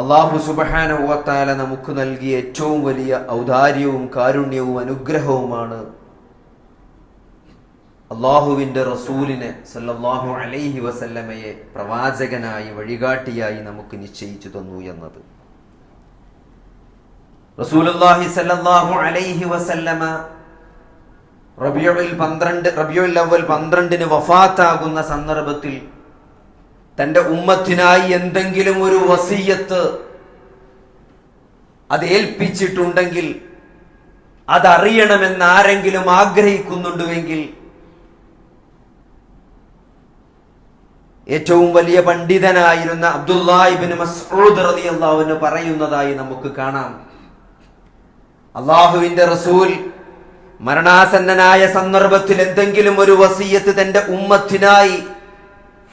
അള്ളാഹു സുബഹാനുവത്താല നമുക്ക് നൽകിയ ഏറ്റവും വലിയ ഔദാര്യവും കാരുണ്യവും അനുഗ്രഹവുമാണ് അള്ളാഹുവിന്റെ റസൂലിനെ സല്ലാഹു അലൈഹി വസല്ലമയെ പ്രവാചകനായി വഴികാട്ടിയായി നമുക്ക് നിശ്ചയിച്ചു തന്നു എന്നത്. റസൂലുള്ളാഹി സല്ലല്ലാഹു അലൈഹി വസല്ലമ റബിയുൽ പന്ത്രണ്ട് റബിയുൽ അവൽ പന്ത്രണ്ടിന് വഫാത്താകുന്ന സന്ദർഭത്തിൽ തന്റെ ഉമ്മത്തിനായി എന്തെങ്കിലും ഒരു വസീയത്ത് അത് ഏൽപ്പിച്ചിട്ടുണ്ടെങ്കിൽ അതറിയണമെന്ന് ആരെങ്കിലും ആഗ്രഹിക്കുന്നുണ്ടുവെങ്കിൽ ഏറ്റവും വലിയ പണ്ഡിതനായിരുന്ന അബ്ദുല്ലാഹിബിൻ മസ്ഊദ് അള്ളാഹുവിന് പറയുന്നതായി നമുക്ക് കാണാം. അള്ളാഹുവിന്റെ റസൂൽ മരണാസന്നനായ സന്ദർഭത്തിൽ എന്തെങ്കിലും ഒരു വസീയത്ത് തന്റെ ഉമ്മത്തിനായി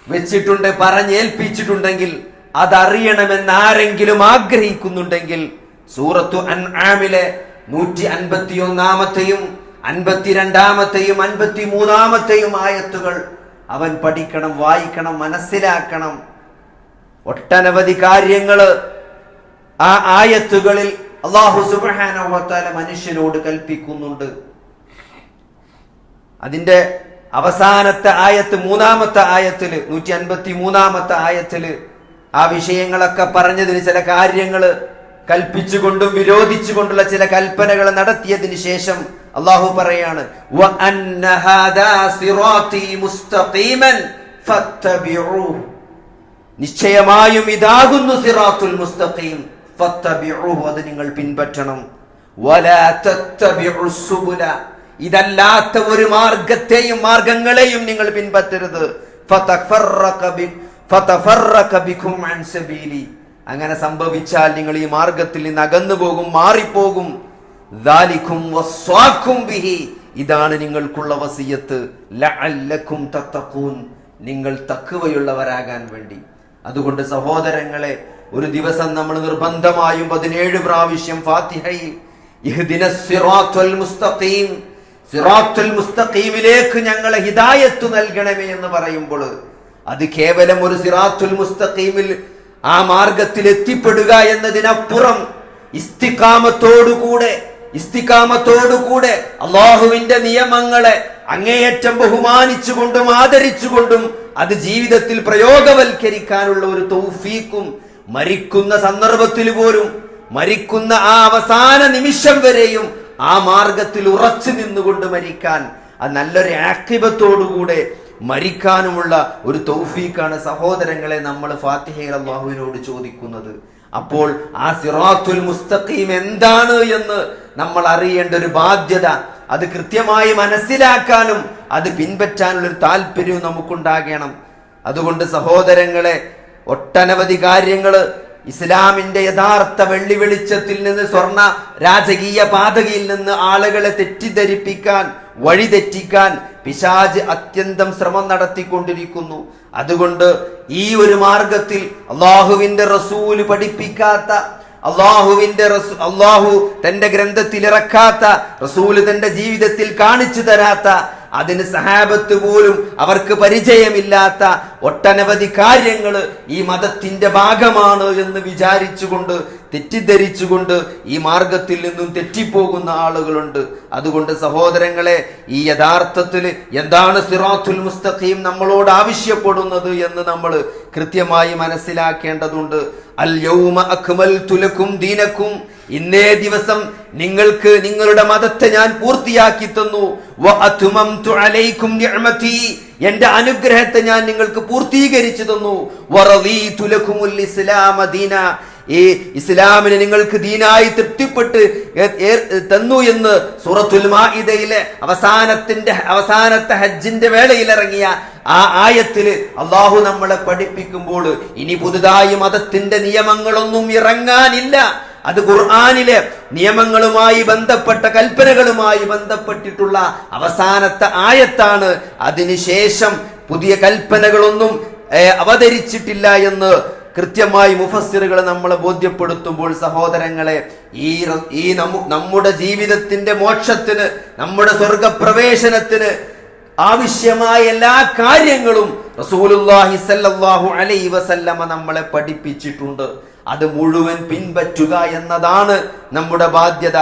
വെച്ചിട്ടുണ്ട് പറഞ്ഞേൽപ്പിച്ചിട്ടുണ്ടെങ്കിൽ അതറിയണമെന്ന് ആരെങ്കിലും ആഗ്രഹിക്കുന്നുണ്ടെങ്കിൽ സൂറത്തു അൻആമിലെ നൂറ്റി അൻപത്തി ഒന്നാമത്തെയും അൻപത്തിരണ്ടാമത്തെയും അൻപത്തി മൂന്നാമത്തെയും ആയത്തുകൾ അവൻ പഠിക്കണം വായിക്കണം മനസ്സിലാക്കണം. ഒട്ടനവധി കാര്യങ്ങൾ ആ ആയത്തുകളിൽ അള്ളാഹു സുബാന മനുഷ്യനോട് കൽപ്പിക്കുന്നുണ്ട്. അതിന്റെ അവസാനത്തെ ആയത്ത് മൂന്നാമത്തെ ആയത്തിൽ നൂറ്റി അൻപത്തി മൂന്നാമത്തെ ആയത്തിൽ ആ വിഷയങ്ങളൊക്കെ പറഞ്ഞതിന് ചില കാര്യങ്ങൾ കൽപ്പിച്ചുകൊണ്ടും വിരോധിച്ചുകൊണ്ടുള്ള ചില കൽപ്പനകൾ നടത്തിയതിന് ശേഷം അള്ളാഹു പറയാണ്. നിശ്ചയമായും ഇതാകുന്നു സിറാത്തുൽ മുസ്തഖീം അത് നിങ്ങൾ പിൻപറ്റണം ഇതല്ലാത്ത ഒരു മാർഗത്തെയും മാർഗങ്ങളെയും നിങ്ങൾ പിൻപറ്റരുത്. അങ്ങനെ സംഭവിച്ചാൽ നിങ്ങൾ ഈ മാർഗത്തിൽ നിന്ന് അകന്നു പോകും മാറിപ്പോകും. ഇതാണ് നിങ്ങൾക്കുള്ള വസിയത്ത്. നിങ്ങൾ തക്കുവയുള്ളവരാകാൻ വേണ്ടി. അതുകൊണ്ട് സഹോദരങ്ങളെ ഒരു ദിവസം നമ്മൾ നിർബന്ധമായും പതിനേഴ് പ്രാവശ്യം ഫാത്തിഹയിൽ മുസ്തഖീം സിറാത്തുൽ മുസ്തഖീമിലേക്ക് ഞങ്ങളെ ഹിദായത്ത് നൽകണമേ എന്ന് പറയുമ്പോൾ അത് കേവലം ഒരു സിറാത്തുൽ മുസ്തഖീമിൽ ആ മാർഗത്തിൽ എത്തിപ്പെടുക എന്നതിനപ്പുറം ഇസ്തിക്കാമത്തോടുകൂടെ ഇസ്തിക്കാമത്തോടുകൂടെ അള്ളാഹുവിന്റെ നിയമങ്ങളെ അങ്ങേയറ്റം ബഹുമാനിച്ചുകൊണ്ടും ആദരിച്ചുകൊണ്ടും അത് ജീവിതത്തിൽ പ്രയോഗവൽക്കരിക്കാനുള്ള ഒരു തൗഫീക്കും മരിക്കുന്ന സന്ദർഭത്തിൽ പോലും മരിക്കുന്ന ആ അവസാന നിമിഷം വരെയും ആ മാർഗത്തിൽ ഉറച്ചു നിന്നുകൊണ്ട് മരിക്കാൻ. അത് നല്ലൊരു ആക്തിവത്തോടുകൂടെ മരിക്കാനുമുള്ള ഒരു തൗഫീക്കാണ് സഹോദരങ്ങളെ നമ്മൾ ഫാത്തിഹ അള്ളാഹുവിനോട് ചോദിക്കുന്നത്. അപ്പോൾ ആ സിറാത്തുൽ മുസ്തഖീം എന്താണ് എന്ന് നമ്മൾ അറിയേണ്ട ഒരു ബാധ്യത. അത് കൃത്യമായി മനസ്സിലാക്കാനും അത് പിൻപറ്റാനുള്ള ഒരു താല്പര്യവും നമുക്കുണ്ടാകണം. അതുകൊണ്ട് സഹോദരങ്ങളെ ഒട്ടനവധി കാര്യങ്ങൾ ഇസ്ലാമിന്റെ യഥാർത്ഥ വെള്ളി വെളിച്ചത്തിൽ നിന്ന് സ്വർണ രാജകീയ പാതകയിൽ നിന്ന് ആളുകളെ തെറ്റിദ്ധരിപ്പിക്കാൻ വഴിതെറ്റിക്കാൻ പിശാജ് അത്യന്തം ശ്രമം നടത്തിക്കൊണ്ടിരിക്കുന്നു. അതുകൊണ്ട് ഈ ഒരു മാർഗത്തിൽ അള്ളാഹുവിന്റെ റസൂൽ പഠിപ്പിക്കാത്ത അള്ളാഹുവിന്റെ അള്ളാഹു തന്റെ ഗ്രന്ഥത്തിൽ ഇറക്കാത്ത റസൂൽ തന്റെ ജീവിതത്തിൽ കാണിച്ചു തരാത്ത അതിന് സഹാബത്ത് പോലും അവർക്ക് പരിചയമില്ലാത്ത ഒട്ടനവധി കാര്യങ്ങൾ ഈ മതത്തിന്റെ ഭാഗമാണ് എന്ന് വിചാരിച്ചുകൊണ്ട് തെറ്റിദ്ധരിച്ചുകൊണ്ട് ഈ മാർഗത്തിൽ നിന്നും തെറ്റിപ്പോകുന്ന ആളുകളുണ്ട്. അതുകൊണ്ട് സഹോദരങ്ങളെ ഈ യഥാർത്ഥത്തിൽ എന്താണ് സിറാത്തുൽ മുസ്തഖീം നമ്മളോട് ആവശ്യപ്പെടുന്നത് എന്ന് നമ്മൾ കൃത്യമായി മനസ്സിലാക്കേണ്ടതുണ്ട്. ദീനക്കും. ഇന്നേ ദിവസം നിങ്ങൾക്ക് നിങ്ങളുടെ മതത്തെ ഞാൻ പൂർത്തിയാക്കി തന്നു. എന്റെ അനുഗ്രഹത്തെ ഞാൻ നിങ്ങൾക്ക് പൂർത്തീകരിച്ചു തന്നു. ഈ ഇസ്ലാമിനെ നിങ്ങൾക്ക് ദീനായി തൃപ്തിപ്പെട്ട് തന്നു എന്ന് സൂറത്തുൽ മാഇദയിലെ അവസാനത്തിന്റെ അവസാനത്തെ ഹജ്ജിന്റെ വേളയിൽ ഇറങ്ങിയ ആ ആയത്തിൽ അള്ളാഹു നമ്മളെ പഠിപ്പിക്കുമ്പോൾ ഇനി പുതുതായി മതത്തിന്റെ നിയമങ്ങളൊന്നും ഇറങ്ങാനില്ല. അത് ഖുർആാനിലെ നിയമങ്ങളുമായി ബന്ധപ്പെട്ട കൽപ്പനകളുമായി ബന്ധപ്പെട്ടിട്ടുള്ള അവസാനത്തെ ആയത്താണ്. അതിനുശേഷം പുതിയ കൽപ്പനകളൊന്നും അവതരിച്ചിട്ടില്ല എന്ന് കൃത്യമായി മുഫസ്സിറുകൾ നമ്മളെ ബോധ്യപ്പെടുത്തുമ്പോൾ സഹോദരങ്ങളെ ഈ ഈ നമ്മുടെ ജീവിതത്തിന്റെ മോക്ഷത്തിന് നമ്മുടെ സ്വർഗപ്രവേശനത്തിന് ആവശ്യമായ എല്ലാ കാര്യങ്ങളും റസൂലുള്ളാഹി സല്ലല്ലാഹു അലൈഹി വസല്ലമ നമ്മളെ പഠിപ്പിച്ചിട്ടുണ്ട്. അത് മുഴുവൻ പിൻപറ്റുക എന്നതാണ് നമ്മുടെ ബാധ്യത.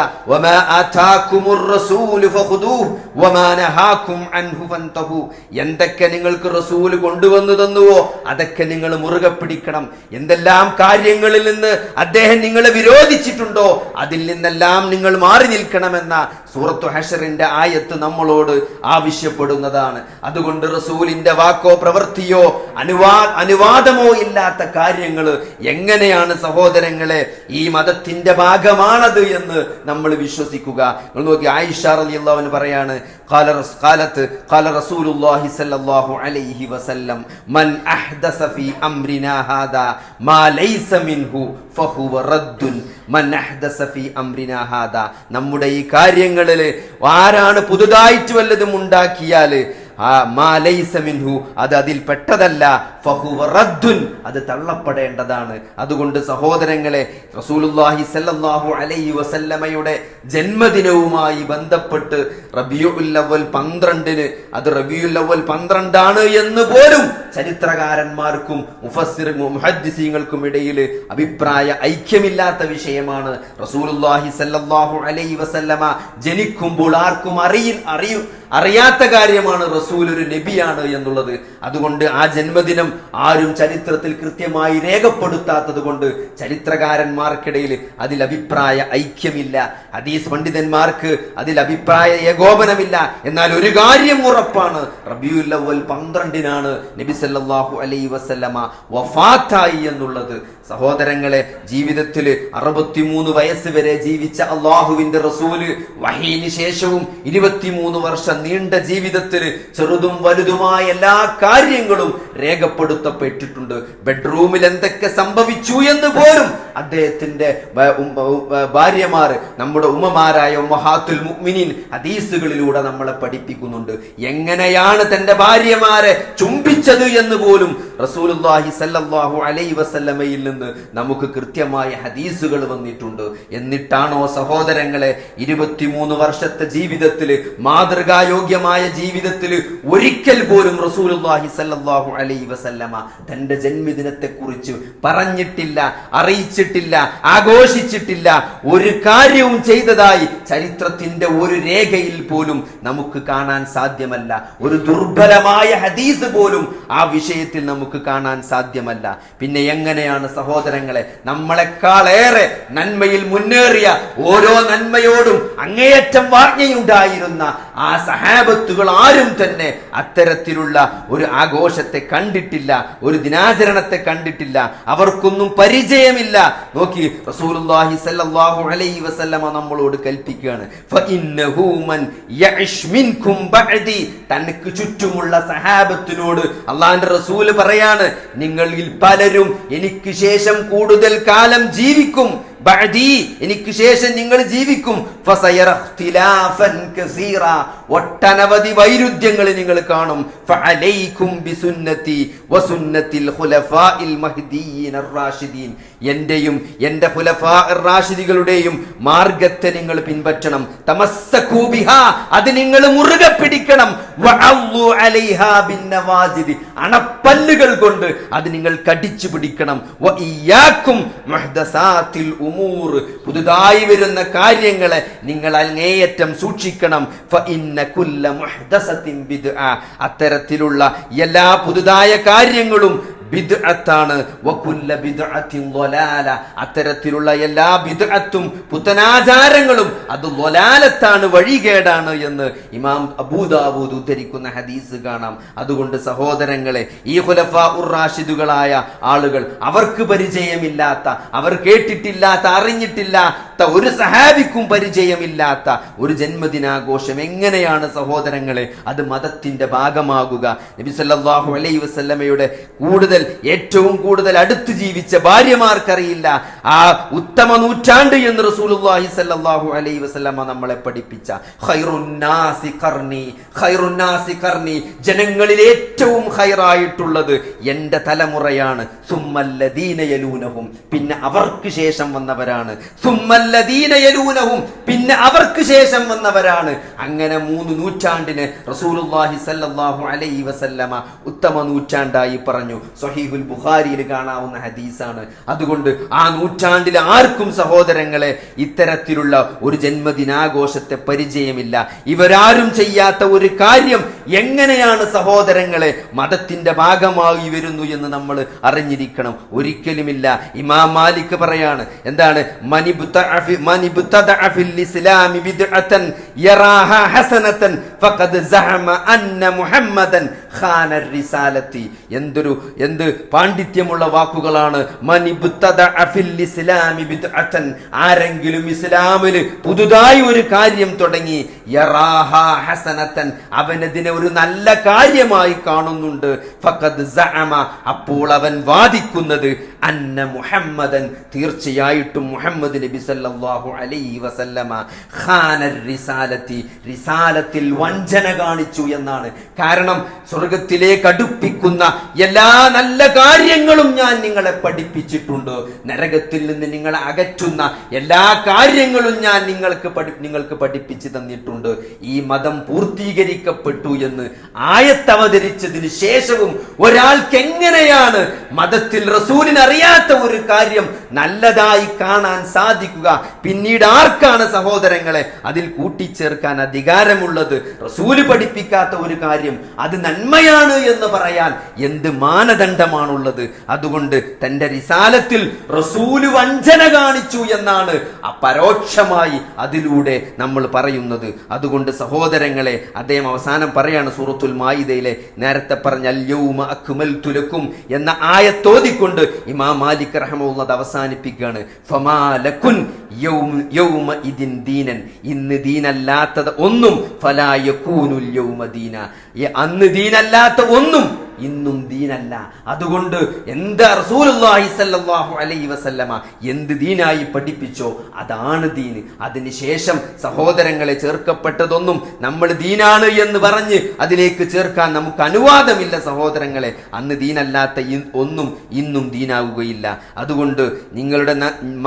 എന്തൊക്കെ നിങ്ങൾക്ക് റസൂൽ കൊണ്ടുവന്നു തന്നുവോ അതൊക്കെ നിങ്ങൾ മുറുകെ പിടിക്കണം. എന്തെല്ലാം കാര്യങ്ങളിൽ നിന്ന് അദ്ദേഹം നിങ്ങളെ വിരോധിച്ചിട്ടുണ്ടോ അതിൽ നിന്നെല്ലാം നിങ്ങൾ മാറി നിൽക്കണമെന്ന സൂറത്തു ഹഷറിന്റെ ആയത്ത് നമ്മളോട് ആവശ്യപ്പെടുന്നതാണ്. അതുകൊണ്ട് റസൂലിന്റെ വാക്കോ പ്രവൃത്തിയോ അനുവാ അനുവാദമോ ഇല്ലാത്ത കാര്യങ്ങൾ എങ്ങനെയാണ് സഹോദരങ്ങളെ ഈ മതത്തിന്റെ ഭാഗമാണത് എന്ന് നമ്മൾ വിശ്വസിക്കുക. നിങ്ങൾ നോക്കി ആയിഷ അള്ളാഹു പറയാണ് കാലത്ത് കാല റസൂലുല്ലാഹി സല്ലല്ലാഹു അലൈഹി വസല്ലം മൻ അഹ്ദസ ഫീ അംരിനാ ഹാദാ മാ ലൈസ മിൻഹു നമ്മുടെ ഈ കാര്യങ്ങളിൽ ആരാണ് പുതുതായിട്ട് വല്ലതും ഉണ്ടാക്കിയാൽ ആ മാ ലൈസ മിൻഹു അത് അതിൽ പെട്ടതല്ല. ഫഹുവ റദ്ദുൻ അത് തള്ളപ്പെടേണ്ടതാണ്. അതുകൊണ്ട് സഹോദരങ്ങളെ റസൂലുള്ളാഹി സല്ലല്ലാഹു അലൈഹി വസല്ലമയുടെ ജന്മദിനവുമായി ബന്ധപ്പെട്ട് റബിയുല്ലവൽ പന്ത്രണ്ടിന് അത് റബിയുല്ലവൽ പന്ത്രണ്ടാണ് എന്ന് പോലും ചരിത്രകാരന്മാർക്കും മുഫസ്സിർ മുഹദ്ദിസീങ്ങൾക്കും ഇടയിൽ അഭിപ്രായ ഐക്യമില്ലാത്ത വിഷയമാണ്. റസൂലുള്ളാഹി സല്ലല്ലാഹു അലൈഹി വസല്ലമ ജനിക്കുമ്പോൾ ആർക്കും അറിയിൽ അറിയൂ അറിയാത്ത കാര്യമാണ് റസൂൽ ഒരു നബിയാണ് എന്നുള്ളത്. അതുകൊണ്ട് ആ ജന്മദിനം ആരും ചരിത്രത്തിൽ കൃത്യമായി രേഖപ്പെടുത്താത്തത് കൊണ്ട് ചരിത്രകാരന്മാർക്കിടയിൽ അതിൽ അഭിപ്രായ ഐക്യമില്ല. ഹദീസ് പണ്ഡിതന്മാർക്ക് അതിൽ അഭിപ്രായ ഏകോപനമില്ല. എന്നാൽ ഒരു കാര്യം ഉറപ്പാണ്. റബിയുല്ലവൽ പന്ത്രണ്ടിനാണ് നബി അലൈഹി വസല്ലമ വഫാത്തായി എന്നുള്ളത്. സഹോദരങ്ങളെ ജീവിതത്തിൽ അറുപത്തിമൂന്ന് വയസ്സ് വരെ ജീവിച്ച അള്ളാഹുവിന്റെ റസൂൽ വഹീന് ശേഷവും ഇരുപത്തിമൂന്ന് വർഷം നീണ്ട ജീവിതത്തിൽ ചെറുതും വലുതുമായ എല്ലാ കാര്യങ്ങളും രേഖപ്പെടുത്തപ്പെട്ടിട്ടുണ്ട്. ബെഡ്റൂമിൽ എന്തൊക്കെ സംഭവിച്ചു എന്ന് പോലും അദ്ദേഹത്തിന്റെ ഭാര്യമാർ നമ്മുടെ ഉമ്മമാരായ മഹാത്തുൽ മുഅ്മിനീൻ ഹദീസുകളിലൂടെ നമ്മളെ പഠിപ്പിക്കുന്നുണ്ട്. എങ്ങനെയാണ് തന്റെ ഭാര്യമാരെ ചുംബിച്ചത് എന്ന് പോലും റസൂലുള്ളാഹി സല്ലല്ലാഹു അലൈഹി വസല്ലമയിൽ നിന്ന് നമുക്ക് കൃത്യമായ ഹദീസുകൾ വന്നിട്ടുണ്ട്. എന്നിട്ടാണോ സഹോദരങ്ങളെ ഇരുപത്തിമൂന്ന് വർഷത്തെ ജീവിതത്തിൽ മാതൃകായോഗ്യമായ ജീവിതത്തിൽ ഒരിക്കൽ പോലും റസൂലുള്ളാഹി സല്ലാഹു അലൈഹി വസല്ലമ തന്റെ ജന്മദിനത്തെക്കുറിച്ച് പറഞ്ഞിട്ടില്ല അറിയിച്ചിട്ടില്ല ആഘോഷിച്ചിട്ടില്ല. ഒരു കാര്യവും ചെയ്തതായി ചരിത്രത്തിന്റെ ഒരു രേഖയിൽ പോലും നമുക്ക് കാണാൻ സാധ്യമല്ല. ഒരു ദുർബലമായ ഹദീസ് പോലും ആ വിഷയത്തിൽ നമുക്ക് കാണാൻ സാധ്യമല്ല. പിന്നെ എങ്ങനെയാണ് സഹോദരങ്ങളെ നമ്മളെക്കാളേറെ നന്മയിൽ മുന്നേറിയ ഓരോ നന്മയോടും അങ്ങേയറ്റം വാജ്ഞയുണ്ടായിരുന്ന ആ സഹാബത്തുകൾ ആരും തന്നെ അത്തരത്തിലുള്ള ഒരു ആഘോഷത്തെ കണ്ടിട്ടില്ല ഒരു ദിനാചരണത്തെ കണ്ടിട്ടില്ല. അവർക്കൊന്നും പരിചയമില്ല. നോക്കി റസൂലുള്ളാഹി സല്ലല്ലാഹു അലൈഹി വസല്ലമ നമ്മളോട് കൽപ്പിക്കുകയാണ്. ഫഇന്നഹു ബഅദി. ചുറ്റുമുള്ള സഹാബത്തിനോട് അള്ളാഹിന്റെ റസൂൽ പറയാണ് നിങ്ങളിൽ പലരും എനിക്ക് ശേഷം കൂടുതൽ കാലം ജീവിക്കും. എനിക്ക് ശേഷം നിങ്ങൾ ജീവിക്കും. ഒട്ടനവധി വൈരുദ്ധ്യങ്ങൾ നിങ്ങൾ കാണും. എന്റെയും എന്റെ റാഷിദികളുടെയും മാർഗത്തെ നിങ്ങൾ പിൻപറ്റണം. തമസ്സൂബിഹ അത് നിങ്ങൾ മുറുകെ പിടിക്കണം. അണപ്പല്ലുകൾ കൊണ്ട് അത് നിങ്ങൾ കടിച്ചു പിടിക്കണം. പുതുതായി വരുന്ന കാര്യങ്ങളെ നിങ്ങൾ അങ്ങേയറ്റം സൂക്ഷിക്കണം. അത്തരത്തിലുള്ള എല്ലാ പുതുതായ കാര്യങ്ങളും ബിദ്അത്താണ്. വകുല്ല ളലാല അത്തരത്തിലുള്ള എല്ലാ ബിദ്അത്തും പുത്തനാചാരങ്ങളും അത് ളലാലത്താണ് വഴികേടാണ് എന്ന് ഇമാം അബൂദാവൂദ് ഉദ്ധരിക്കുന്ന ഹദീസ് കാണാം. അതുകൊണ്ട് സഹോദരങ്ങളെ ഈ ഖുലഫാ ഉർ റാഷിദുകളായ ആളുകൾ അവർക്ക് പരിചയമില്ലാത്ത അവർ കേട്ടിട്ടില്ലാത്ത അറിഞ്ഞിട്ടില്ലാത്ത ഒരു സഹാബിക്കും പരിചയമില്ലാത്ത ഒരു ജന്മദിനാഘോഷം എങ്ങനെയാണ് സഹോദരങ്ങളെ? അത് മതത്തിന്റെ ഭാഗമാകുക. നബി സല്ലല്ലാഹു അലൈഹി വസല്ലമയുടെ കൂടുതൽ ഏറ്റവും കൂടുതൽ അടുത്ത് ജീവിച്ച ഭാര്യമാർക്കറിയില്ല. ആ ഉത്തമ നൂറ്റാണ്ട് എന്ന് റസൂലുള്ളാഹി സല്ലല്ലാഹു അലൈഹി വസല്ലമ നമ്മളെ പഠിപ്പിച്ച. ഖൈറുന്നാസി ഖർനി ഖൈറുന്നാസി ഖർനി ജനങ്ങളിൽ ഏറ്റവും ഖൈറായിട്ടുള്ളത് എന്റെ തലമുറയാണ്. സുമ്മല്ലദീന യലൂനഹും പിന്നെ അവർക്ക് ശേഷം വന്നവരാണ്. സുമ്മല്ലദീന യലൂനഹും പിന്നെ അവർക്ക് ശേഷം വന്നവരാണ്. അങ്ങനെ മൂന്ന് നൂറ്റാണ്ടിന് റസൂലുള്ളാഹി സല്ലല്ലാഹു അലൈഹി വസല്ലമ ഉത്തമ നൂറ്റാണ്ടായി പറഞ്ഞു. സഹീഹുൽ ബുഖാരിയിൽ കാണാവുന്ന ഹദീസാണ്. അതുകൊണ്ട് ആ നൂറ്റാണ്ടിൽ ആർക്കും സഹോദരങ്ങളെ ഇത്തരത്തിലുള്ള ഒരു ജന്മദിനാഘോഷത്തെ പരിചയമില്ല. ഇവരാരും ചെയ്യാത്ത ഒരു കാര്യം എങ്ങനെയാണ് സഹോദരങ്ങളെ മതത്തിന്റെ ഭാഗമായി വരുന്നു എന്ന് നമ്മൾ അറിഞ്ഞിരിക്കണം. ഒരിക്കലുമില്ല. ഇമാം മാലിക് പറയാണ് എന്താണ്? ഇസ്ലാമി ഫഖദ് മുഹമ്മദൻ റിസാലത്തി എന്തൊരു എന്ത് പാണ്ഡിത്യമുള്ള വാക്കുകളാണ്. ആരെങ്കിലും ഇസ്ലാമിൽ പുതുതായി ഒരു കാര്യം തുടങ്ങി ഹസനത്തൻ. അവനതിനെ ഒരു നല്ല കാര്യമായി കാണുന്നുണ്ട്. അപ്പോൾ അവൻ വാദിക്കുന്നത് അന്ന മുഹമ്മദൻ. തീർച്ചയായിട്ടും മുഹമ്മദ് നബി സല്ലല്ലാഹു അലൈഹി വസല്ലമ. ഖാന റിസാലത്തി റിസാലത്തിൽ വഞ്ചന കാണിച്ചു എന്നാണ്. കാരണം സ്വർഗത്തിലേക്ക് അടുപ്പിക്കുന്ന എല്ലാ നല്ല കാര്യങ്ങളും ഞാൻ നിങ്ങളെ പഠിപ്പിച്ചിട്ടുണ്ട്. നരകത്തിൽ നിന്ന് നിങ്ങളെ അകറ്റുന്ന എല്ലാ കാര്യങ്ങളും ഞാൻ നിങ്ങൾക്ക് പഠി നിങ്ങൾക്ക് പഠിപ്പിച്ചു തന്നിട്ടുണ്ട്. ഈ മതം പൂർത്തീകരിക്കപ്പെട്ടു എന്ന് ആയത്തവതരിച്ചതിന് ശേഷവും ഒരാൾക്ക് എങ്ങനെയാണ് മതത്തിൽ റസൂലിന് അറിയാത്ത ഒരു കാര്യം നല്ലതായി കാണാൻ സാധിക്കുക? പിന്നീട് ആർക്കാണ് സഹോദരങ്ങളെ അതിൽ കൂട്ടിച്ചേർക്കാൻ അധികാരമുള്ളത്? റസൂൽ പഠിപ്പിക്കാത്ത ഒരു കാര്യം അത് നന്മയാണ് എന്ന് പറയാൻ എന്ത് മാനദണ്ഡമാണുള്ളത്? അതുകൊണ്ട് തന്റെ റിസാലത്തിൽ റസൂൽ വഞ്ചന കാണിച്ചു എന്നാണ് അപരോക്ഷമായി അതിലൂടെ നമ്മൾ പറയുന്നത്. അതുകൊണ്ട് സഹോദരങ്ങളെ അദ്ദേഹം അവസാനം പറയാണ് സൂറത്തുൽ മായിദയിലെ നേരത്തെ പറഞ്ഞ അല്യവും അക്മൽ തുലക്കും എന്ന ആയത്തോതിക്കൊണ്ട് ഇമാ മാലിക് റഹമുള്ളത് അവസാനിപ്പിക്കുകയാണ്. ഫമാ ലക്കുൻ യൗമ ഇതിൻ ദീനൻ. ഇന്ന് ദീനല്ലാത്തത് ഒന്നും ഫലായ യൗമ ദീന. ഈ അന്ന് ദീനല്ലാത്ത ഒന്നും ഇന്നും ദീനല്ല. അതുകൊണ്ട് എന്ത് റസൂലുള്ളാഹി സല്ലല്ലാഹു അലൈഹി വസല്ലമ എന്ത് ദീനായി പഠിപ്പിച്ചോ അതാണ് ദീന്. അതിനുശേഷം സഹോദരങ്ങളെ ചേർക്കപ്പെട്ടതൊന്നും നമ്മൾ ദീനാണ് എന്ന് പറഞ്ഞ് അതിലേക്ക് ചേർക്കാൻ നമുക്ക് അനുവാദമില്ല സഹോദരങ്ങളെ. അന്ന് ദീനല്ലാത്ത ഒന്നും ഇന്നും ദീനാവുകയില്ല. അതുകൊണ്ട് നിങ്ങളുടെ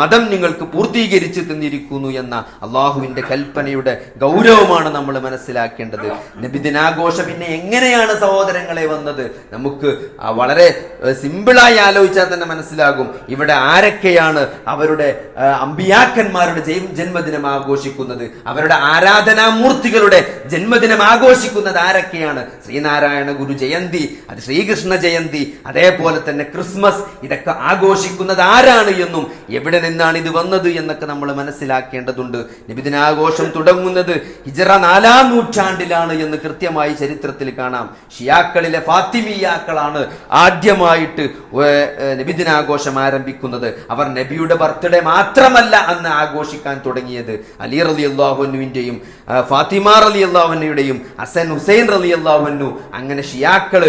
മതം നിങ്ങൾക്ക് പൂർത്തീകരിച്ച് തന്നിരിക്കുന്നു എന്ന അള്ളാഹുവിന്റെ കൽപ്പനയുടെ ഗൗരവമാണ് നമ്മൾ മനസ്സിലാക്കേണ്ടത്. നബിദിനാഘോഷം പിന്നെ എങ്ങനെയാണ് സഹോദരങ്ങളെ വന്നത്? നമുക്ക് വളരെ സിമ്പിളായി ആലോചിച്ചാൽ തന്നെ മനസ്സിലാകും ഇവിടെ ആരൊക്കെയാണ് അവരുടെ അമ്പിയാക്കന്മാരുടെ ജന്മദിനം ആഘോഷിക്കുന്നത്. അവരുടെ ആരാധനാമൂർത്തികളുടെ ജന്മദിനം ആഘോഷിക്കുന്നത് ആരൊക്കെയാണ്? ശ്രീനാരായണ ഗുരു ജയന്തി അത് ശ്രീകൃഷ്ണ ജയന്തി അതേപോലെ തന്നെ ക്രിസ്മസ് ഇതൊക്കെ ആഘോഷിക്കുന്നത് ആരാണ് എന്നും എവിടെ നിന്നാണ് ഇത് വന്നത് എന്നൊക്കെ നമ്മൾ മനസ്സിലാക്കേണ്ടതുണ്ട്. നിബിദിനാഘോഷം തുടങ്ങുന്നത് ഹിജറ നാലാം നൂറ്റാണ്ടിലാണ് എന്ന് കൃത്യമായി ചരിത്രത്തിൽ കാണാം. ഷിയാക്കളിലെ ഫാത്തിമിയാക്കളാണ് ആദ്യമായിട്ട് നബിദിനാഘോഷം ആരംഭിക്കുന്നത്. അവർ നബിയുടെ ബർത്ത്ഡേ മാത്രമല്ല അന്ന് ആഘോഷിക്കാൻ തുടങ്ങിയത്. അലി റലി അള്ളാഹുനുവിന്റെയും ഫാത്തിമ റലി അള്ളാഹുവിന്റെയും അസൻ ഹുസൈൻ റലി അള്ളാഹുനു അങ്ങനെ ഷിയാക്കൾ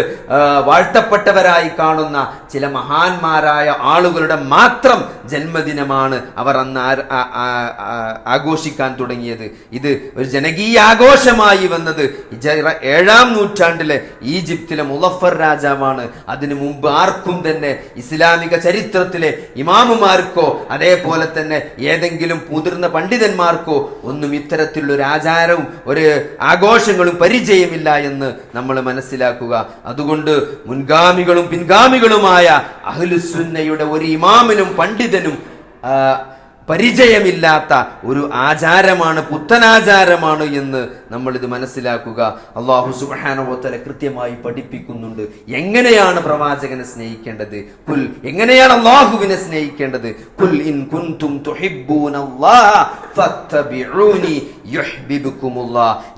വാഴ്ത്തപ്പെട്ടവരായി കാണുന്ന ചില മഹാന്മാരായ ആളുകളുടെ മാത്രം ജന്മദിനമാണ് അവർ അന്ന് ആഘോഷിക്കാൻ തുടങ്ങിയത്. ഇത് ഒരു ജനകീയ ആഘോഷമായി വന്നത് ഏഴാം നൂറ്റാണ്ടിലെ ഈജിപ്തിലെ മുലഫർ രാജാവാണ്. അതിനു മുമ്പ് ആർക്കും തന്നെ ഇസ്ലാമിക ചരിത്രത്തിലെ ഇമാമുമാർക്കോ അതേപോലെ തന്നെ ഏതെങ്കിലും മുതിർന്ന പണ്ഡിതന്മാർക്കോ ഒന്നും ഇത്തരത്തിലുള്ള ഒരു ആചാരവും ഒരു ആഘോഷങ്ങളും പരിചയമില്ല എന്ന് നമ്മൾ മനസ്സിലാക്കുക. അതുകൊണ്ട് മുൻഗാമികളും പിൻഗാമികളുമായ അഹ്ലുസുന്നയുടെ ഒരു ഇമാമിനും പണ്ഡിതനും പരിചയമില്ലാത്ത ഒരു ആചാരമാണ് പുത്തനാചാരമാണ് എന്ന് നമ്മൾ ഇത് മനസ്സിലാക്കുക. അള്ളാഹു സുബാനോത്തര കൃത്യമായി പഠിപ്പിക്കുന്നുണ്ട്. എങ്ങനെയാണ് പ്രവാചകനെ സ്നേഹിക്കേണ്ടത്? കുൽ എങ്ങനെയാണ് അള്ളാഹുവിനെ സ്നേഹിക്കേണ്ടത്? കുൽ ഇൻ കുന്തും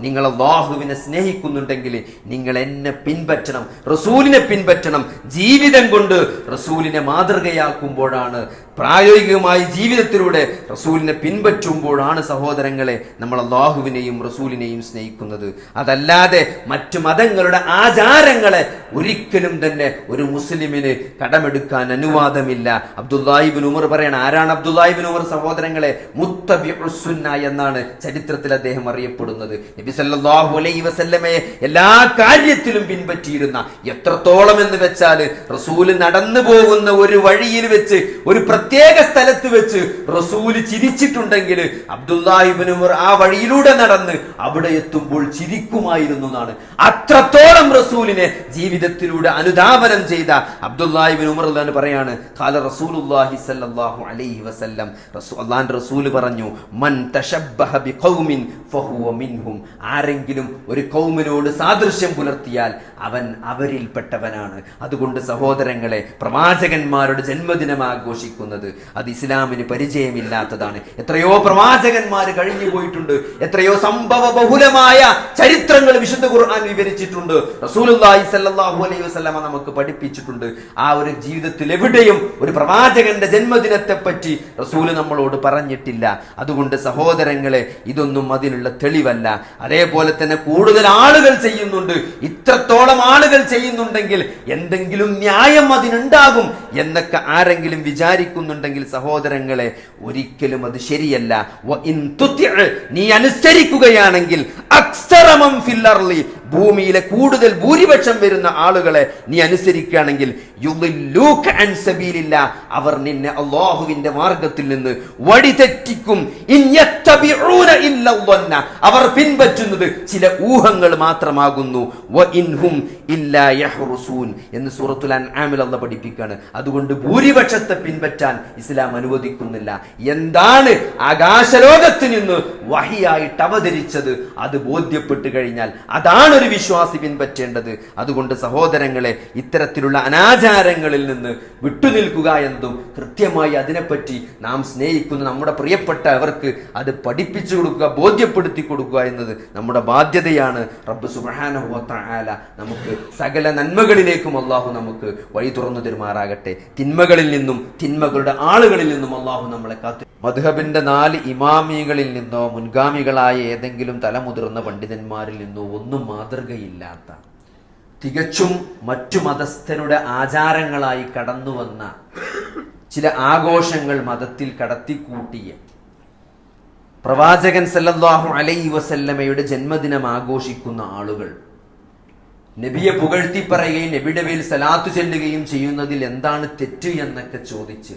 നിങ്ങൾ അള്ളാഹുവിനെ സ്നേഹിക്കുന്നുണ്ടെങ്കിൽ നിങ്ങൾ എന്നെ പിൻപറ്റണം റസൂലിനെ പിൻപറ്റണം. ജീവിതം കൊണ്ട് റസൂലിനെ മാതൃകയാക്കുമ്പോഴാണ് പ്രായോഗികമായി ജീവിതത്തിലൂടെ റസൂലിനെ പിൻപറ്റുമ്പോഴാണ് സഹോദരങ്ങളെ നമ്മൾ അള്ളാഹുവിനെയും റസൂലിനെയും സ്നേഹിക്കുന്നത്. അതല്ലാതെ മറ്റു മതങ്ങളുടെ ആചാരങ്ങളെ ഒരിക്കലും തന്നെ ഒരു മുസ്ലിമിന് കടമെടുക്കാൻ അനുവാദമില്ല. അബ്ദുല്ലാഹിബിൻ ഉമർ പറയണം ആരാണ് അബ്ദുല്ലാഹിബിൻ ഉമർ സഹോദരങ്ങളെ? മുത്തബിസുന്ന എന്നാണ് ചരിത്രത്തിൽ അദ്ദേഹം അറിയപ്പെടുന്നത്. നബി അലൈഹി വസല്ലമയെ എല്ലാ കാര്യത്തിലും പിൻപറ്റിയിരുന്ന എത്രത്തോളം എന്ന് വെച്ചാൽ റസൂൽ നടന്നു പോകുന്ന ഒരു വഴിയിൽ വെച്ച് ഒരു പ്രത്യേക സ്ഥലത്ത് വെച്ച് റസൂൽ ചിരിച്ചിട്ടുണ്ടെങ്കിൽ അബ്ദുല്ലാഹിബിനുമർ ആ വഴിയിലൂടെ നടന്ന് അവിടെ എത്തുമ്പോൾ ചിരിക്കുമായിരുന്നു എന്നാണ്. അത്രത്തോളം റസൂലിനെ ജീവിതത്തിലൂടെ അനുദാപനം ചെയ്ത അബ്ദുല്ലാഹിബിൻ ഉമർ അല്ലാന്ന് പറയാണ് കാല റസൂലുള്ളാഹി സല്ലല്ലാഹു അലൈഹി വസല്ലം. റസൂ റസൂൽ പറഞ്ഞു മൻ തശബ്ബഹ ബിഖൗമിൻ ഫഹുവ മിൻഹും. ആരെങ്കിലും ഒരു കൗമിനോട് സാദൃശ്യം പുലർത്തിയാൽ അവൻ അവരിൽപ്പെട്ടവനാണ്. അതുകൊണ്ട് സഹോദരങ്ങളെ പ്രവാചകന്മാരുടെ ജന്മദിനം ആഘോഷിക്കുന്നത് അത് ഇസ്ലാമിന് പരിചയമില്ലാത്തതാണ്. എത്രയോ പ്രവാചകന്മാർ കഴിഞ്ഞു പോയിട്ടുണ്ട്. എത്രയോ സംഭവ ബഹുലമായ ചരിത്രങ്ങൾ വിശുദ്ധ ഖുർആൻ വിവരിച്ചിട്ടുണ്ട്. റസൂലുള്ളാഹി സല്ലല്ലാഹു അലൈഹി വസല്ലമ നമുക്ക് പഠിപ്പിച്ചിട്ടുണ്ട്. ആ ഒരു ജീവിതത്തിൽ എവിടെയും ഒരു പ്രവാചകന്റെ ജന്മദിനത്തെ പറ്റി റസൂൽ നമ്മളോട് പറഞ്ഞിട്ടില്ല. അതുകൊണ്ട് സഹോദരങ്ങളെ ഇതൊന്നും അതിനുള്ള തെളിവല്ല. അതേപോലെ തന്നെ കൂടുതൽ ആളുകൾ ചെയ്യുന്നുണ്ട്. ഇത്രത്തോളം ആളുകൾ ചെയ്യുന്നുണ്ടെങ്കിൽ എന്തെങ്കിലും ന്യായം അതിനുണ്ടാകും എന്നൊക്കെ ആരെങ്കിലും വിചാരിക്കുന്നുണ്ടെങ്കിൽ സഹോദരങ്ങളെ ഒരിക്കലും അത് ശരിയല്ല. നീ അനുസരിക്കുകയാണെങ്കിൽ ഭൂമിയിലെ കൂടുതൽ ഭൂരിപക്ഷം വരുന്ന ആളുകളെ നീ അനുസരിക്കുകയാണെങ്കിൽ അവർ നിന്നെ അള്ളാഹുവിന്റെ മാർഗത്തിൽ നിന്ന് വഴിതെറ്റിക്കും. അവർ പിൻപറ്റുന്നത് ചില ഊഹങ്ങൾ മാത്രമാകുന്നു. എന്ന് സൂറത്തുൽ അൻആമിൽ പഠിപ്പിക്കുകയാണ്. അതുകൊണ്ട് ഭൂരിപക്ഷത്തെ പിൻപറ്റാൻ ഇസ്ലാം അനുവദിക്കുന്നില്ല. എന്താണ് ആകാശലോകത്ത് നിന്ന് വഹിയായിട്ട് അവതരിച്ചത്? അത് ബോധ്യപ്പെട്ട് കഴിഞ്ഞാൽ അതാണ് ഒരു വിശ്വാസി പിൻപറ്റേണ്ടത്? അതുകൊണ്ട് സഹോദരങ്ങളെ ഇത്തരത്തിലുള്ള അനാചാരങ്ങളിൽ നിന്ന് വിട്ടുനിൽക്കുക എന്നതും കൃത്യമായി അതിനെപ്പറ്റി നാം സ്നേഹിക്കുന്ന നമ്മുടെ പ്രിയപ്പെട്ട അവർക്ക് അത് പഠിപ്പിച്ചു കൊടുക്കുക ബോധ്യപ്പെടുത്തി കൊടുക്കുക എന്നത് നമ്മുടെ ബാധ്യതയാണ്. റബ്ബ് സുബ്ഹാനഹു വ നമുക്ക് സകല നന്മകളിലേക്കും അള്ളാഹു നമുക്ക് വഴി തുറന്നു തരുമാറാകട്ടെ. തിന്മകളിൽ നിന്നും തിന്മകളുടെ ആളുകളിൽ നിന്നും അള്ളാഹു നമ്മളെ കാത്തു. മധുഹബിന്റെ നാല് ഇമാമികളിൽ നിന്നോ മുൻഗാമികളായ ഏതെങ്കിലും തലമുതിർന്ന പണ്ഡിതന്മാരിൽ നിന്നോ ഒന്നും മാതൃകയില്ലാത്ത തികച്ചും മറ്റു മതസ്ഥരുടെ ആചാരങ്ങളായി കടന്നു വന്ന ചില ആഘോഷങ്ങൾ മതത്തിൽ കടത്തിക്കൂട്ടിയ പ്രവാചകൻ സല്ലല്ലാഹു അലൈ വസല്ലമയുടെ ജന്മദിനം ആഘോഷിക്കുന്ന ആളുകൾ നബിയെ പുകഴ്ത്തി പറയുകയും നബിയുടെ മേൽ സലാത്തു ചെല്ലുകയും ചെയ്യുന്നതിൽ എന്താണ് തെറ്റ് എന്നൊക്കെ ചോദിച്ച്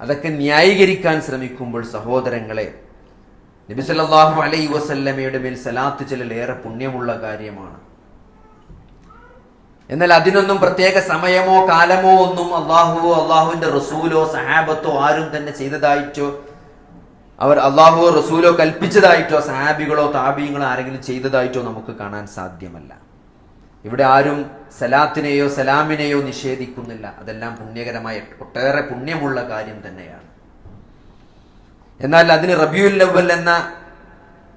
അതൊക്കെ ന്യായീകരിക്കാൻ ശ്രമിക്കുമ്പോൾ സഹോദരങ്ങളെ നബി അലൈ വസല്ലമയുടെ മേൽ സലാത്ത് ചെല്ലൽ ഏറെ പുണ്യമുള്ള കാര്യമാണ്. എന്നാൽ അതിനൊന്നും പ്രത്യേക സമയമോ കാലമോ ഒന്നും അള്ളാഹുവോ അള്ളാഹുവിന്റെ റസൂലോ സഹാബത്തോ ആരും തന്നെ ചെയ്തതായിട്ടോ അവർ അള്ളാഹുവോ റസൂലോ കൽപ്പിച്ചതായിട്ടോ സഹാബികളോ താബീങ്ങളോ ആരെങ്കിലും ചെയ്തതായിട്ടോ നമുക്ക് കാണാൻ സാധ്യമല്ല. ഇവിടെ ആരും സലാത്തിനെയോ സലാമിനെയോ നിഷേധിക്കുന്നില്ല. അതെല്ലാം പുണ്യകരമായ ഒട്ടേറെ പുണ്യമുള്ള കാര്യം തന്നെയാണ്. എന്നാൽ അതിന് റബിയുൽ ലവൽ എന്ന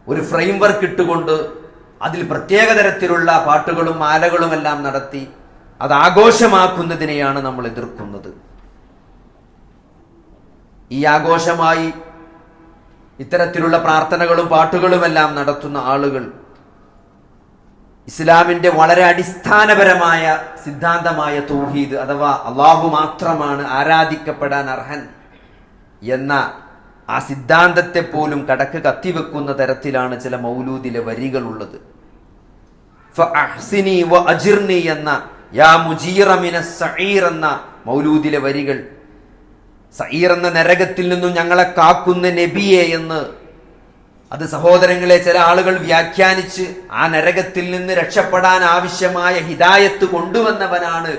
ഒരു ഫ്രെയിം വർക്ക് ഇട്ടുകൊണ്ട് അതിൽ പ്രത്യേക തരത്തിലുള്ള പാട്ടുകളും മാലകളും എല്ലാം നടത്തി അത് ആഘോഷമാക്കുന്നതിനെയാണ് നമ്മൾ എതിർക്കുന്നത്. ഈ ആഘോഷമായി ഇത്തരത്തിലുള്ള പ്രാർത്ഥനകളും പാട്ടുകളുമെല്ലാം നടത്തുന്ന ആളുകൾ ഇസ്ലാമിന്റെ വളരെ അടിസ്ഥാനപരമായ സിദ്ധാന്തമായ തൗഹീദ് അഥവാ അള്ളാഹു മാത്രമാണ് ആരാധിക്കപ്പെടാൻ അർഹൻ എന്ന ആ സിദ്ധാന്തത്തെ പോലും കടക്ക് കത്തിവെക്കുന്ന തരത്തിലാണ് ചില മൗലൂദിലെ വരികളുള്ളത്. എന്ന യാ എന്ന മൗലൂദിലെ വരികൾ. സഹീർ എന്ന നരകത്തിൽ നിന്നും ഞങ്ങളെ കാക്കുന്ന നബിയെ എന്ന് അത് സഹോദരങ്ങളെ ചില ആളുകൾ വ്യാഖ്യാനിച്ച് ആ നരകത്തിൽ നിന്ന് രക്ഷപ്പെടാൻ ആവശ്യമായ ഹിതായത്ത് കൊണ്ടുവന്നവനാണ്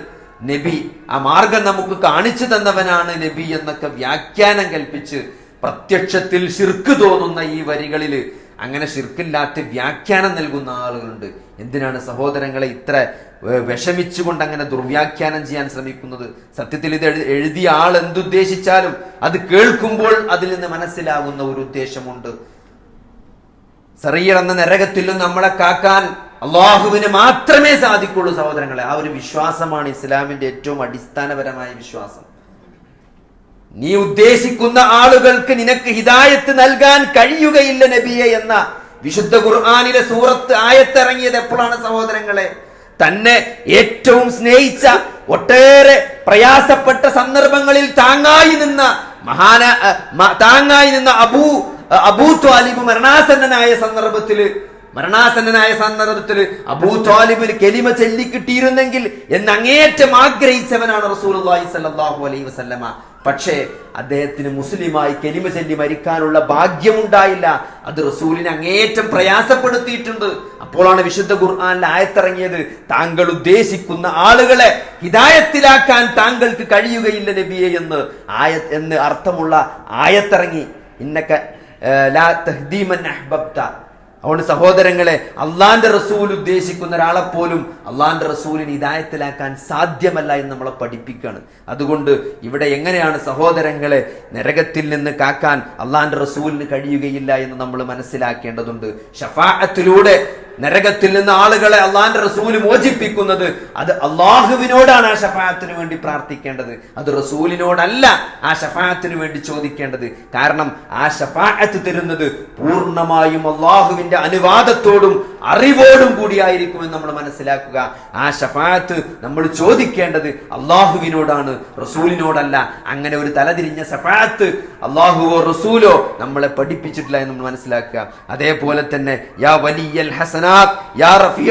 നബി. ആ മാർഗം നമുക്ക് കാണിച്ചു തന്നവനാണ് നബി എന്നൊക്കെ വ്യാഖ്യാനം കൽപ്പിച്ച് പ്രത്യക്ഷത്തിൽ ശിർക്ക് തോന്നുന്ന ഈ വരികളിൽ അങ്ങനെ ശിർക്കില്ലാത്ത വ്യാഖ്യാനം നൽകുന്ന ആളുകളുണ്ട്. എന്തിനാണ് സഹോദരങ്ങളെ ഇത്ര വിഷമിച്ചുകൊണ്ട് അങ്ങനെ ദുർവ്യാഖ്യാനം ചെയ്യാൻ ശ്രമിക്കുന്നത്? സത്യത്തിൽ ഇത് എഴു- എഴുതിയ ആൾ എന്തുദ്ദേശിച്ചാലും അത് കേൾക്കുമ്പോൾ അതിൽ നിന്ന് മനസ്സിലാകുന്ന ഒരു ഉദ്ദേശമുണ്ട്. സെറിയർ എന്ന നരകത്തിൽ നിന്ന് നമ്മളെ കാക്കാൻ അള്ളാഹുവിന് മാത്രമേ സാധിക്കുള്ളൂ സഹോദരങ്ങളെ. ആ ഒരു വിശ്വാസമാണ് ഇസ്ലാമിന്റെ ഏറ്റവും അടിസ്ഥാനപരമായ വിശ്വാസം. നീ ഉദ്ദേശിക്കുന്ന ആളുകൾക്ക് നിനക്ക് ഹിതായത്ത് നൽകാൻ കഴിയുകയില്ല നബിയെ എന്ന വിശുദ്ധ ഖുർആാനിലെ സൂറത്ത് ആയത്തിറങ്ങിയത് എപ്പോഴാണ് സഹോദരങ്ങളെ? തന്നെ ഏറ്റവും സ്നേഹിച്ച ഒട്ടേറെ പ്രയാസപ്പെട്ട സന്ദർഭങ്ങളിൽ താങ്ങായി നിന്ന മഹാന താങ്ങായി നിന്ന അബൂ അബൂ ത്വാലിബ് മരണാസന്നനായ സന്ദർഭത്തിൽ മരണാസന്നനായ സന്ദർഭത്തിൽ അബൂ ത്വാലിബിന് കെലിമ ചൊല്ലിക്കിട്ടിയിരുന്നെങ്കിൽ എന്ന് അങ്ങേയറ്റം ആഗ്രഹിച്ചവനാണ് റസൂലുള്ളാഹി സ്വല്ലല്ലാഹു അലൈഹി വസല്ലമ. പക്ഷേ അദ്ദേഹത്തിന് മുസ്ലിമായി കെലിമ ചൊല്ലി മരിക്കാനുള്ള ഭാഗ്യമുണ്ടായില്ല. അത് റസൂലിനെ അങ്ങേറ്റം പ്രയാസപ്പെടുത്തിയിട്ടുണ്ട്. അപ്പോഴാണ് വിശുദ്ധ ഖുർആനിൽ ആയത്തിറങ്ങിയത് താങ്കൾ ഉദ്ദേശിക്കുന്ന ആളുകളെ ഹിതായത്തിലാക്കാൻ താങ്കൾക്ക് കഴിയുകയില്ല നബിയെ എന്ന്. ആയ എന്ന് അർത്ഥമുള്ള ആയത്തിറങ്ങി. ഇന്നക്ക ലാ തഹ്ദീമൻ അഹ്ബബ്ത. അതുകൊണ്ട് സഹോദരങ്ങളെ അള്ളാന്റെ റസൂൽ ഉദ്ദേശിക്കുന്ന ഒരാളെ പോലും അള്ളാന്റെ റസൂലിന് ഇതായത്തിലാക്കാൻ സാധ്യമല്ല എന്ന് നമ്മളെ പഠിപ്പിക്കുകയാണ് അതുകൊണ്ട് ഇവിടെ എങ്ങനെയാണ് സഹോദരങ്ങളെ നരകത്തിൽ നിന്ന് കാക്കാൻ അള്ളാന്റെ റസൂലിന് കഴിയുകയില്ല എന്ന് നമ്മൾ മനസ്സിലാക്കേണ്ടതുണ്ട്. ഷഫാഅത്തിലൂടെ നരകത്തിൽ നിന്ന് ആളുകളെ അള്ളാന്റെ റസൂൽ മോചിപ്പിക്കുന്നത് അത് അള്ളാഹുവിനോടാണ് ആ ഷഫായത്തിന് വേണ്ടി പ്രാർത്ഥിക്കേണ്ടത്. അത് റസൂലിനോടല്ല ആ ഷഫായത്തിന് വേണ്ടി ചോദിക്കേണ്ടത്. കാരണം ആ ഷഫായത്ത് തരുന്നത് പൂർണമായും അള്ളാഹുവിന്റെ അനുവാദത്തോടും അറിവോടും കൂടിയായിരിക്കുമെന്ന് നമ്മൾ മനസ്സിലാക്കുക. ആ ഷഫാത്ത് നമ്മൾ ചോദിക്കേണ്ടത് അള്ളാഹുവിനോടാണ് റസൂലിനോടല്ല. അങ്ങനെ ഒരു തലതിരിഞ്ഞ ഷഫാത്ത് അള്ളാഹുവോ റസൂലോ നമ്മളെ പഠിപ്പിച്ചിട്ടില്ല എന്ന് നമ്മൾ മനസ്സിലാക്കുക. അതേപോലെ തന്നെ യാ വലിയൽ ഹസനാത്ത് യാ റഫീ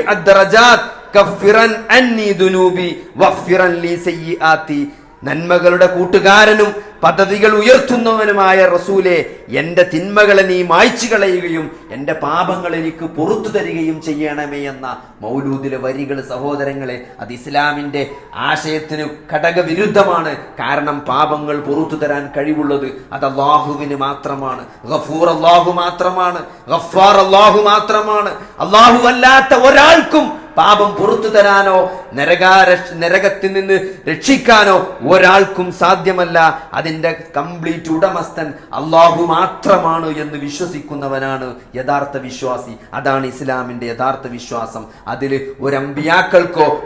കഫിറൻ അന്നി ദുനൂബി വഗ്ഫിറൻ ലീ സയ്യിആത്തി. നന്മകളുടെ കൂട്ടുകാരനും പദ്ധതികൾ ഉയർത്തുന്നവനുമായ റസൂലെ എന്റെ തിന്മകളെ നീ മായ്ച്ചു കളയുകയും എന്റെ പാപങ്ങൾ എനിക്ക് പുറത്തു തരികയും ചെയ്യണമേ എന്ന മൗലൂദിലെ വരികൾ സഹോദരങ്ങളെ അത് ഇസ്ലാമിന്റെ ആശയത്തിന് ഘടകവിരുദ്ധമാണ്. കാരണം പാപങ്ങൾ പുറത്തു തരാൻ കഴിവുള്ളത് അത് അള്ളാഹുവിന് മാത്രമാണ്. ഗഫൂർ അള്ളാഹു മാത്രമാണ്. ഗഫാർ അള്ളാഹു മാത്രമാണ്. അള്ളാഹു അല്ലാത്ത ഒരാൾക്കും പാപം പുറത്തു തരാനോ നരകാരക്ഷ നരകത്തിൽ നിന്ന് രക്ഷിക്കാനോ ഒരാൾക്കും സാധ്യമല്ല. അതിന്റെ കംപ്ലീറ്റ് ഉടമസ്ഥൻ അള്ളാഹു മാത്രമാണ് എന്ന് വിശ്വസിക്കുന്നവനാണ് യഥാർത്ഥ വിശ്വാസി. അതാണ് ഇസ്ലാമിന്റെ യഥാർത്ഥ വിശ്വാസം. അതിൽ ഒരു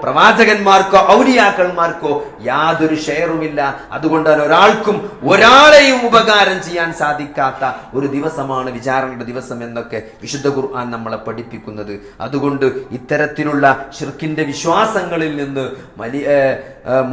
പ്രവാചകന്മാർക്കോ ഔലിയാക്കന്മാർക്കോ യാതൊരു ഷെയറുമില്ല. അതുകൊണ്ടാണ് ഒരാൾക്കും ഒരാളെയും ഉപകാരം ചെയ്യാൻ സാധിക്കാത്ത ഒരു ദിവസമാണ് വിചാരണയുടെ ദിവസം എന്നൊക്കെ വിശുദ്ധ ഖുർആൻ നമ്മളെ പഠിപ്പിക്കുന്നത്. അതുകൊണ്ട് ഇത്തരത്തിലുള്ള ഷിർക്കിന്റെ വിശ്വാസങ്ങളിൽ നിന്ന് മലി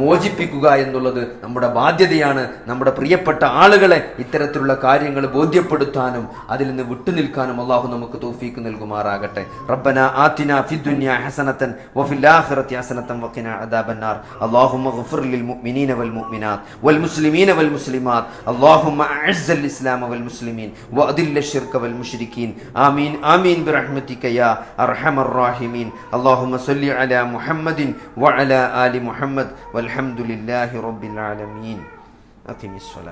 മോചിപ്പിക്കുക എന്നുള്ളത് നമ്മുടെ ബാധ്യതയാണ് നമ്മുടെ പ്രിയപ്പെട്ട ആളുകളെ ഇത്തരത്തിലുള്ള കാര്യങ്ങൾ ബോധ്യപ്പെടുത്താനും അതിൽ നിന്ന് വിട്ടുനിൽക്കാനും അള്ളാഹു നമുക്ക് തോഫീക്ക് നൽകുമാറാകട്ടെ റബ്ബന ആതിന ഫിദ്ദുനിയ ഹസനത്തൻ വഫിൽ ആഖിറതി ഹസനത്തൻ വഖിന അദാബന്നാർ اللهم اغفر للمؤمنين والمؤمنات والمسلمين والمسلمات اللهم اعز الاسلام والمسلمين واذل الشرك والمشركين امين امين برحمتك يا ارحم الراحمين اللهم صل على محمد وعلى ال محمد والحمد لله رب العالمين. أقم الصلاة.